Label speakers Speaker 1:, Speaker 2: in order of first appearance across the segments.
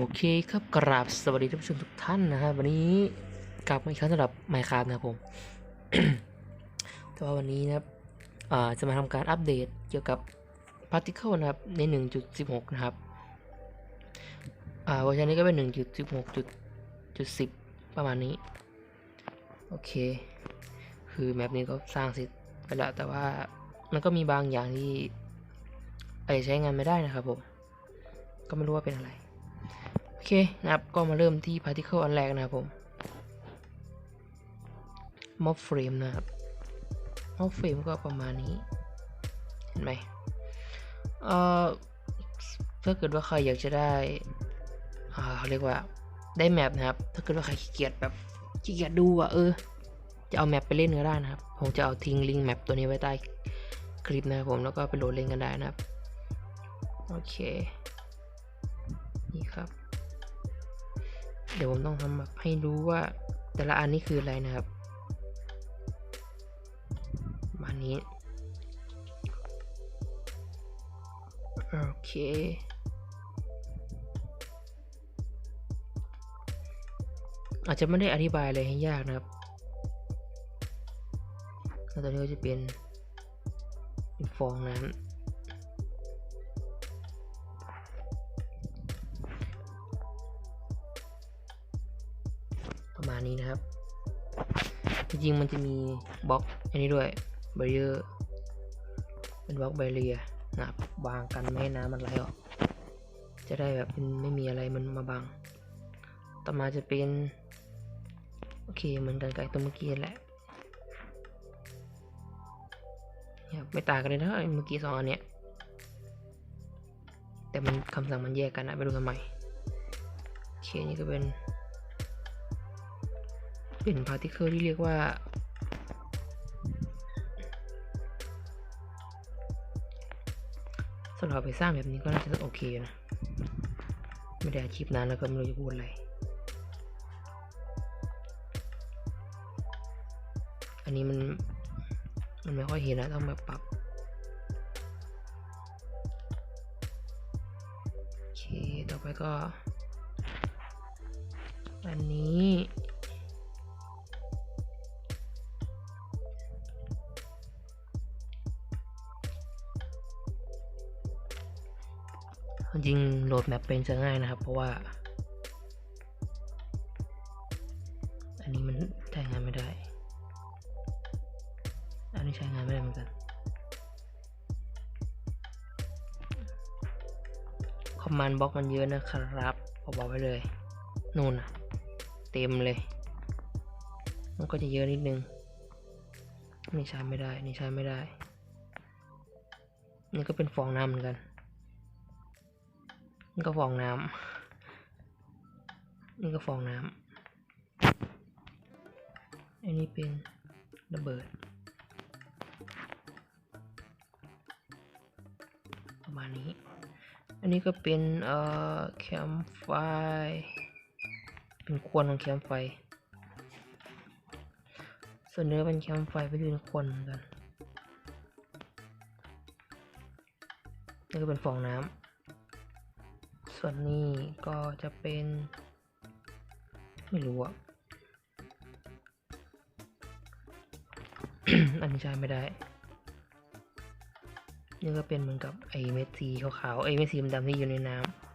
Speaker 1: โอเคครับกราบสวัสดีท่านผู้ชมทุกท่านนะครับวันนี้กลับมาอีกครั้งสำหรับ Minecraft นะครับผม แต่ว่าวันนี้นะครับจะมาทำการอัปเดตเกี่ยวกับ Particle นะครับใน 1.16 นะครับอาเวอร์ชันนี้ก็เป็น 1.16.10 ประมาณนี้ โอเค คือแมปนี้ก็สร้างเสร็จไปแล้วแต่ว่ามันก็มีบางอย่างที่อาจจะใช้งานไม่ได้นะครับผม ก็ไม่รู้ว่าเป็นอะไร เคนะครับ ก็มาเริ่มที่ particle อันแรกนะครับผม mob frame นะครับ mob frame ก็ประมาณนี้ เห็นไหมเอ่อถ้าเกิดว่าใครอยากจะได้อ่าเขาเรียกว่าได้แมปนะครับ ถ้าเกิดว่าใครขี้เกียจแบบขี้เกียจดูอะเออ จะเอาแมปไปเล่นก็ได้นะครับ ผมจะเอาทิ้งลิงก์แมปตัวนี้ไว้ใต้คลิปนะครับผมแล้วก็ไปโหลดเล่นกันได้นะครับ โอเค นี่ครับ เดี๋ยวผมต้องทำให้รู้ว่าแต่ละอันนี้คืออะไรนะครับมานี้ โอเค อาจจะไม่ได้อธิบายอะไรให้ยากนะครับแล้วตอนนี้ก็จะเป็นเป็นฟองน้ำ ประมาณนี้นะครับ จริงๆมันจะมีบล็อกอันนี้ด้วยเบรียร์เป็นบล็อกเบรียนะครับวางกันไม่ให้น้ำมันไหลออก จะได้แบบไม่มีอะไรมันมาบังต่อมาจะเป็น โอเคเหมือนกันกับตัวเมื่อกี้แหละเนี่ยไม่ต่างกันเลยนะเมื่อกี้สองอันเนี้ยแต่มันคำสั่งมันแยกกันนะไม่รู้ทำไมโอเคนี่ก็เป็น เป็นพาร์ติเคิลที่เรียกว่า สำหรับไปสร้างแบบนี้ก็น่าจะโอเคนะ ไม่ได้อาชีพนานแล้วก็ไม่รู้จะพูดอะไร อันนี้มัน มันไม่ค่อยเห็นนะ ต้องแบบปรับโอเค ต่อไปก็ อันนี้ จริงโหลดแมปเป็นจะง่ายนะครับ เพราะว่า อันนี้มันใช้งานไม่ได้ อันนี้ใช้งานไม่ได้เหมือนกัน คอมมานด์บล็อกมันเยอะนะครับผมบอกไว้เลย นู่นนะเต็มเลย มันก็จะเยอะนิดนึง นี่ใช้ไม่ได้ นี่ใช้ไม่ได้ นี่ก็เป็นฟองน้ำเหมือนกัน นี่ก็ฟองน้ำนี่ก็ฟองน้ำอันนี้เป็นระเบิด ประมาณนี้ อันนี้ก็เป็นเอ่อแคมไฟ เป็นควันของแคมไฟ ส่วนเนื้อเป็นแคมไฟไปอยู่ในควันเหมือนกันนี่ก็เป็นฟองน้ำ ส่วนนี้ก็จะเป็น ไม่รู้อะอันนี้ใช้ไม่ได้ นี่ก็เป็นเหมือนกับไอเม็ดสีขาวๆไอเม็ดสีดำๆที่อยู่ในน้ำ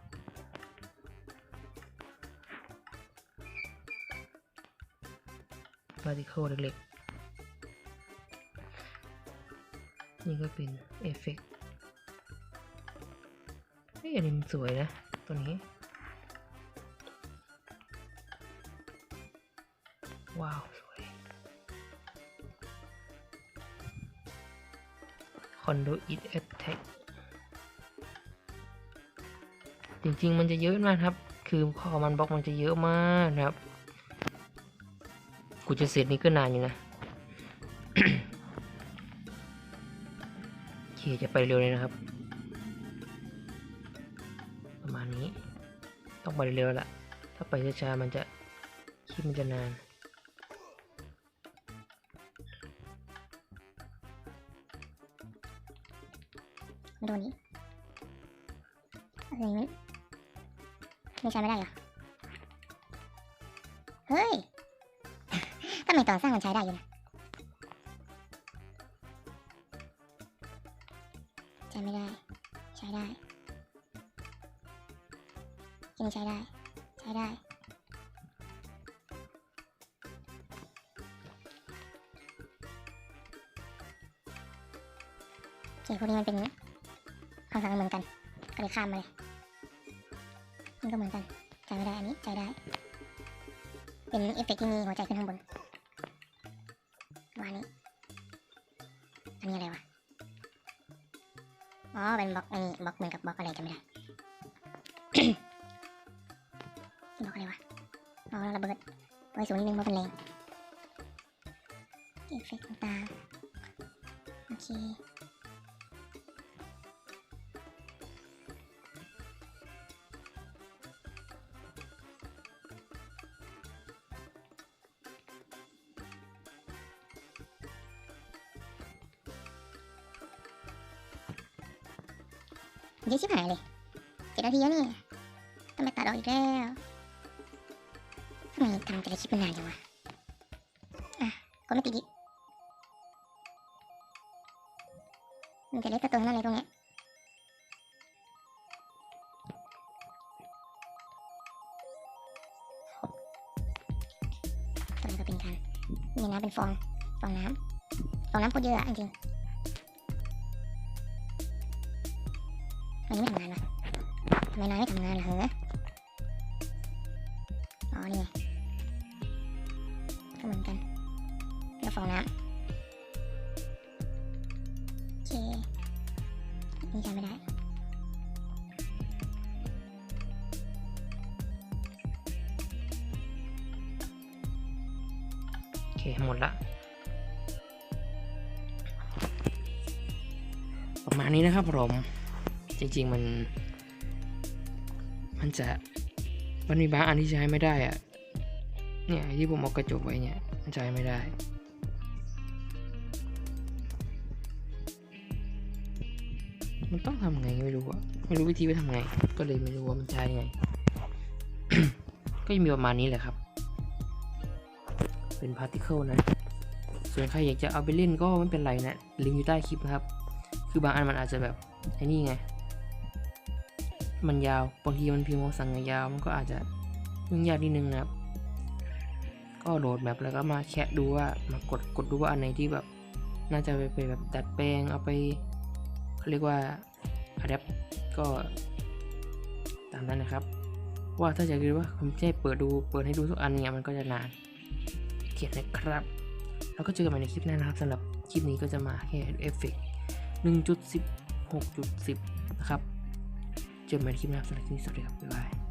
Speaker 1: พาร์ติเคิลเล็กๆ นี่ก็เป็นเอฟเฟกต์เฮ้ยอันนี้มันสวยนะ ตัวนี้ ว้าว สวย Conduit Attack จริงๆ มันจะเยอะมากครับ คือข้อมันบล็อกมันจะเยอะมากนะครับ กูจะเสร็จนี่ก็นานอยู่นะโอเคจะไปเร็วเลยนะครับ ณนี้ ต้องไปเร็วๆละถ้าไปช้าๆมันจะคลิปมันจะนาน
Speaker 2: มาดูนนี้อะไรนี้ไม่ใช้ไม่ได้เหรอ เฮ้ยทำไมตอนสร้างมันใช้ได้อยู่นะใช้ไม่ได้ ใช้ได้ ใช้ได้ ใช้ได้เขียนพวกนี้มันเป็นคำสั่งเหมือนกัน ก็เลยข้ามมาเลยมันก็เหมือนกันใช้ไม่ได้อันนี้ใช้ได้ เป็นเอฟเฟกต์ที่มีหัวใจขึ้นข้างบนวานี้อันนี้อะไรวะ อ๋อ เป็นบล็อกอันนี้บล็อกเหมือนกับบล็อกอะไรจำไม่ได้ บอกอะไรวะอ๋อระเบิดไว้สูงนิดนึงเพราะเป็นแรงเอฟเฟกต์ต่างๆโอเคเยอะชิบหายเลยเจ็ดนาทีแล้วนี่ต้องไปตัดออกอีกแล้ว ทำไมทำแต่ละคลิปมันนานจังวะอะก็ไม่ติดดิมันจะเล็กกระตัวนั่นเลยตรงเนี้ยตัวนี้ก็เป็นการนี่นะเป็นฟองฟองน้ำฟองน้ำพูดเยอะอะจริงๆวันนี้ไม่ทำงานวะทำไมนายไม่ทำงานเหรออ๋อ
Speaker 1: ค หมดละ ประมาณนี้นะครับผม จริง ๆ มัน มันจะ มันมีบางอันที่ใช้ไม่ได้อะเนี่ยที่ผมเอากระจกไว้เนี่ยมันใช้ไม่ได้มันต้องทำไงไม่รู้อะไม่รู้วิธีไปทำไง ก็เลยไม่รู้ว่ามันใช้ไง ก็จะมีประมาณนี้แหละครับ เป็นพาร์ติเคิลนะ ส่วนใครอยากจะเอาไปเล่นก็ไม่เป็นไรนะ ลิงก์อยู่ใต้คลิปนะครับ คือบางอันมันอาจจะแบบไอ้นี่ไง มันยาว บางทีมันพิมพ์ว่าสั่งยาว มันก็อาจจะยุ่งยากนิดนึงนะครับ ก็โหลดแมปแล้วก็มาแคะดูว่ามากดกดดูว่าอันไหนที่แบบ น่าจะไปไปแบบดัดแปลงเอาไปเขาเรียกว่าอะแดปก็ตามนั้นนะครับว่าถ้าจะคิดว่าผมจะให้เปิดดูเปิดให้ดูทุกอันเนี่ยมันก็จะนาน เขียนนะครับ แล้วก็เจอกันใหม่ในคลิปหน้านะครับสำหรับคลิปนี้ก็จะมาแค่เอฟเฟกต์1.10 6.10นะครับ เจอกันใหม่ในคลิปหน้าสำหรับคลิปนี้สวัสดีครับบ๊ายบาย